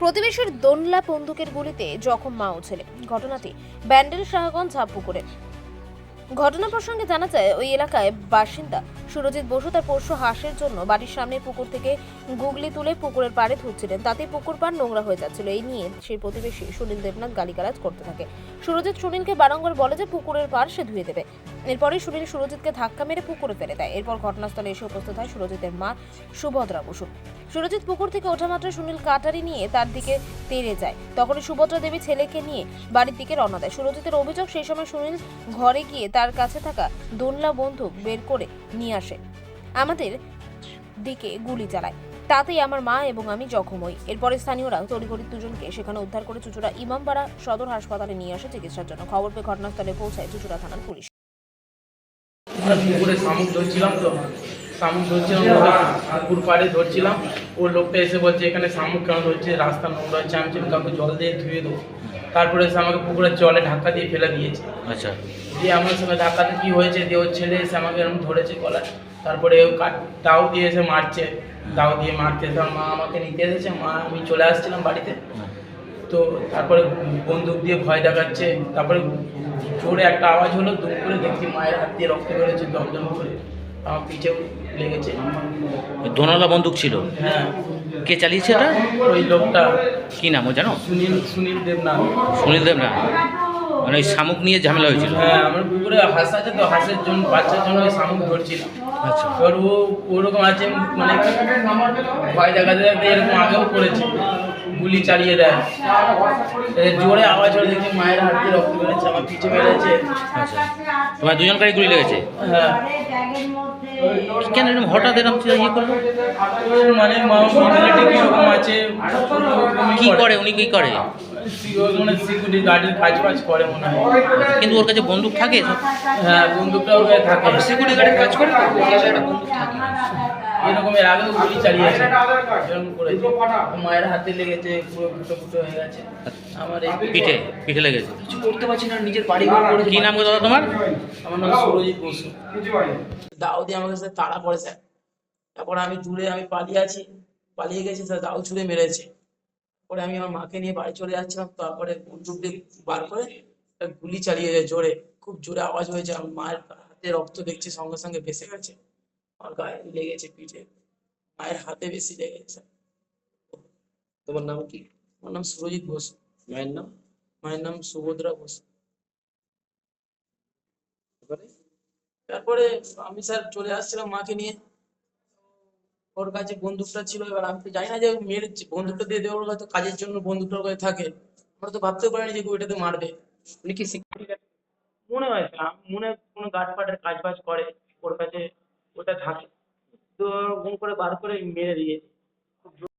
প্রতিবেশীর দোনলা বন্দুকের গুলিতে জখম মা ও ছেলে। ঘটনাটি ব্যান্ডেল শাহগঞ্জ ঝাপুকুরে ঘটনা প্রসঙ্গে জানা যায়, ওই এলাকায় বাসিন্দা সুরজিৎ বসু তার পোষ্য হাঁসের জন্য বাড়ির সামনে পুকুর থেকে গুগলি তুলে পুকুরের পাড়ে ধুচ্ছিলেন তাতে পুকুর পাড় নোংরা হয়ে যাচ্ছিল। এই নিয়ে সেই প্রতিবেশী সুনীল দেবনাথ গালিগালাজ করতে থাকে। সুরজিৎ সুনীলকে বারংবার বলে যে পুকুরের পাড় সে ধুয়ে দেবে। এরপরে সুনীল সুরজিৎকে ধাক্কা মেরে পুকুরে ফেলে দেয়। এরপর ঘটনাস্থলে এসে উপস্থিত হয় সুরজিতের মা সুভদ্রা বসু। সুরজিৎ পুকুর থেকে ওঠা মাত্র সুনীল কাটারি নিয়ে তার দিকে তেড়ে যায়। তখনই সুভদ্রা দেবী ছেলেকে নিয়ে বাড়ির দিকে রওনা দেয়। সুরজিতের অভিযোগ, সেই সময় সুনীল ঘরে গিয়ে তার কাছে থাকা দোনলা বন্দুক বের করে নিয়ে আসে। আমাদের দিকে গুলি চালায়। তাতেই আমার মা এবং আমি জখম হই এরপরে স্থানীয়রা তড়িঘড়ি দুজনকে সেখানে উদ্ধার করে চুচুড়া ইমামবাড়া সদর হাসপাতালে নিয়ে আসে চিকিৎসার জন্য। খবর পেয়ে ঘটনাস্থলে পৌঁছায় চুচুড়া থানার পুলিশ। পুকুরে তো। শামুক ধরছিলাম ওরা পুকুর পাড়ে ধরছিলাম। ও লোকটা এসে বলছে এখানে শামুক কেন ধরছে? রাস্তা নোংরা হচ্ছে আমি বলছি, কাউকে জল দিয়ে ধুয়ে দেবো। তারপরে এসে আমাকে পুকুরের জলে ধাক্কা দিয়ে ফেলে দিয়েছে। আচ্ছা। দিয়ে আমার সঙ্গে ধাক্কাতে কী হয়েছে দিয়ে ওর ছেলে এসে আমাকে এরকম ধরেছে গলায়। তারপরে ও কাট দাও দিয়ে এসে মারছে। দাও দিয়ে মারতে তখন মা আমাকে নিতে এসেছে মা আমি চলে আসছিলাম বাড়িতে। তো তারপরে বন্দুক দিয়ে ভয় দেখাচ্ছে তারপরে জোরে একটা আওয়াজ হলো দুম করে দেখছি মায়ের হাত দিয়ে রক্ত বেরোচ্ছে দমদম করে। আমার পিঠেও লেগেছে। ধনালা বন্দুক ছিল? হ্যাঁ। কে চালিয়েছে এটা ওই লোকটা। কি নাম ও জানো? সুনীল সুনীল দেবনাথ। সুনীল দেব না মানে ওই শামুক নিয়ে ঝামেলা হয়েছিল? হ্যাঁ আমার পুকুরে হাঁস আছে তো হাঁসের জন্য বাচ্চার জন্য ওই শামুক ধরছিলাম আচ্ছা। এবার ও ওরকম আছে মানে ভয় দেখাতে দেখাতে এরকম আগেও করেছে। গুলি চালিয়ে দেয়। জোরে আওয়াজ হলে দেখি মায়ের হাত দিয়ে রক্ত বেরোচ্ছে আমার পিঠে বেরোচ্ছে। আচ্ছা। তোমার দুজনকারই গুলি লেগেছে? হ্যাঁ। কেন এরকম হঠাৎ এরকম ইয়ে করল? মানে কীরকম আছে কি করে। উনি কি করে? সিকিউরিটি গার্ডের কাজ ফাজ করে মনে হয়। কিন্তু ওর কাছে বন্দুক থাকে হ্যাঁ বন্দুকটা ওর গায়ে থাকে। সিকিউরিটি গার্ডের কাজ করে কাছে বন্দুক থাকে। এরকম এর আগেও গুলি চালিয়েছে এরকম করেছে। মায়ের হাতে লেগেছে পুরো ফুটো ফুটো হয়ে গেছে। আমার এই পিঠে পিঠে লেগেছে। কিছু করতে পারছি না নিজের বাড়ি ঘর করে কি নাম দাদা তোমার? আমার নাম সুরজিৎ বসু। দিয়ে আমাকে স্যার তাড়া পড়ে স্যার। তারপর আমি দূরে আমি পালিয়ে আছি। পালিয়ে গেছি স্যার দাও ছুঁড়ে মেরেছে। পরে আমি আমার মাকে নিয়ে বাড়ি চলে যাচ্ছিলাম। তারপরে বন্দুক দিয়ে বার করে গুলি চালিয়ে যায় জোরে। খুব জোরে আওয়াজ হয়েছে। আমার মায়ের হাতে রক্ত দেখছি সঙ্গে সঙ্গে বেসে গেছে। গায়ে লেগেছে পিঠে, মায়ের হাতে বেশি লেগেছে। তোমার নাম কি? আমার নাম সুরজিৎ বসু মায়ের নাম? মায়ের নাম সুভদ্রা এবারে? তারপরে আমি স্যার চলে আসছিলাম মাকে নিয়ে। ওর কাছে বন্দুকটা ছিল, এবার আমি তো জানি না যে মেয়ের বন্দুকটা দিয়ে দেওয়ার হয়তো কাজের জন্য বন্দুকটা ওর থাকে। আমরা তো ভাবতেও পারিনি যে ওইটাতে মারবে। উনি কি মনে হয় মনে কোনো গার্ড ফাটের কাজ বাজ করে, ওর কাছে ওটা থাকে তো ওরকম করে বার করে মেরে দিয়েছে।